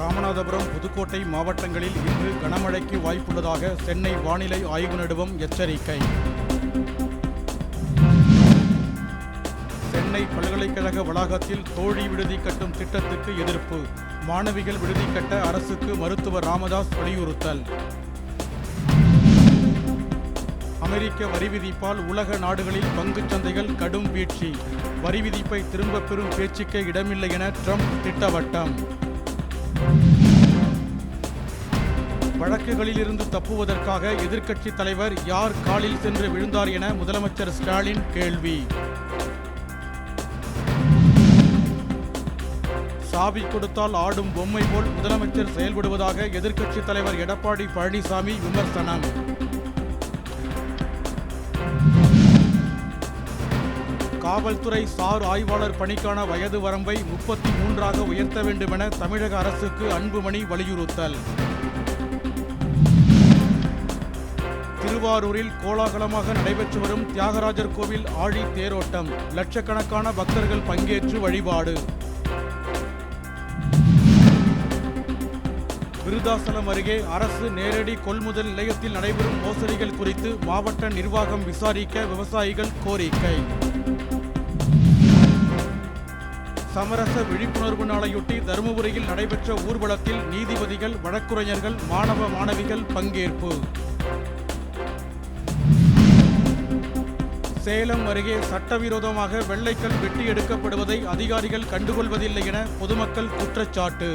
ராமநாதபுரம் புதுக்கோட்டை மாவட்டங்களில் இன்று கனமழைக்கு வாய்ப்புள்ளதாக சென்னை வானிலை ஆய்வு நடுவம் எச்சரிக்கை. சென்னை பல்கலைக்கழக வளாகத்தில் தோழி விடுதி கட்டும் திட்டத்துக்கு எதிர்ப்பு. மாணவிகள் விடுதி கட்ட அரசுக்கு மருத்துவர் ராமதாஸ் வலியுறுத்தல். அமெரிக்க வரி விதிப்பால் உலக நாடுகளில் பங்குச் சந்தைகள் கடும் வீழ்ச்சி. வரி விதிப்பை திரும்பப் பெறும் பேச்சுக்கே இடமில்லை என ட்ரம்ப் திட்டவட்டம். வழக்குகளிலிருந்து தப்புவதற்காக எதிர்க்கட்சித் தலைவர் யார் காலில் சென்று விழுந்தார் என முதலமைச்சர் ஸ்டாலின் கேள்வி. சாவி கொடுத்தால் ஆடும் பொம்மை போல் முதலமைச்சர் செயல்படுவதாக எதிர்க்கட்சித் தலைவர் எடப்பாடி பழனிசாமி விமர்சனம். காவல்துறை சார் ஆய்வாளர் பணிக்கான வயது வரம்பை முப்பத்தி மூன்றாக உயர்த்த வேண்டுமென தமிழக அரசுக்கு அன்புமணி வலியுறுத்தல். திருவாரூரில் கோலாகலமாக நடைபெற்று வரும் தியாகராஜர் கோவில் ஆழி தேரோட்டம். லட்சக்கணக்கான பக்தர்கள் பங்கேற்று வழிபாடு. விருதாசலம் அருகே அரசு நேரடி கொள்முதல் நிலையத்தில் நடைபெறும் மோசடிகள் குறித்து மாவட்ட நிர்வாகம் விசாரிக்க விவசாயிகள் கோரிக்கை. சமரச விழிப்புணர்வு நாளையொட்டி தருமபுரியில் நடைபெற்ற ஊர்வலத்தில் நீதிபதிகள் வழக்குரைஞர்கள் மாணவ மாணவிகள் பங்கேற்பு. சேலம் அருகே சட்டவிரோதமாக வெள்ளைக்கல் வெட்டி எடுக்கப்படுவதை அதிகாரிகள் கண்டுகொள்வதில்லை என பொதுமக்கள் குற்றச்சாட்டு.